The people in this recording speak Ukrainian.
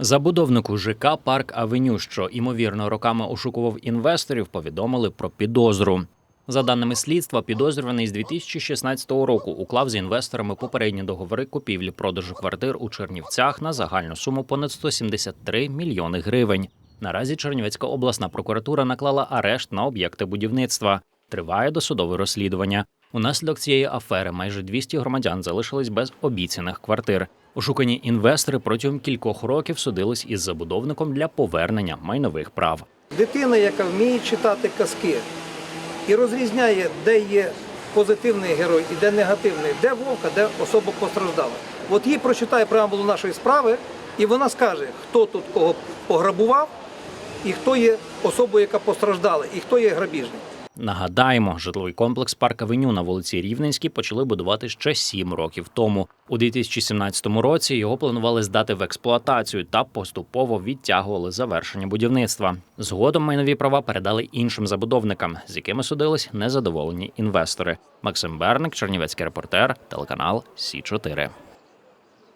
Забудовнику ЖК Парк Авеню, що імовірно роками ошукував інвесторів, повідомили про підозру. За даними слідства, підозрюваний з 2016 року уклав з інвесторами попередні договори купівлі-продажу квартир у Чернівцях на загальну суму понад 173 мільйони гривень. Наразі Чернівецька обласна прокуратура наклала арешт на об'єкти будівництва. Триває досудове розслідування. Унаслідок цієї афери майже 200 громадян залишились без обіцяних квартир. Ошукані інвестори протягом кількох років судились із забудовником для повернення майнових прав. Дитина, яка вміє читати казки і розрізняє, де є позитивний герой і де негативний, де вовка, де особа постраждала. От їй прочитає преамбулу нашої справи, і вона скаже, хто тут кого пограбував, і хто є особою, яка постраждала, і хто є грабіжник. Нагадаємо, житловий комплекс Парк Авеню на вулиці Рівненській почали будувати ще сім років тому. У 2017 році його планували здати в експлуатацію та поступово відтягували завершення будівництва. Згодом майнові права передали іншим забудовникам, з якими судились незадоволені інвестори. Максим Берник, Чернівецький репортер, телеканал Сі 4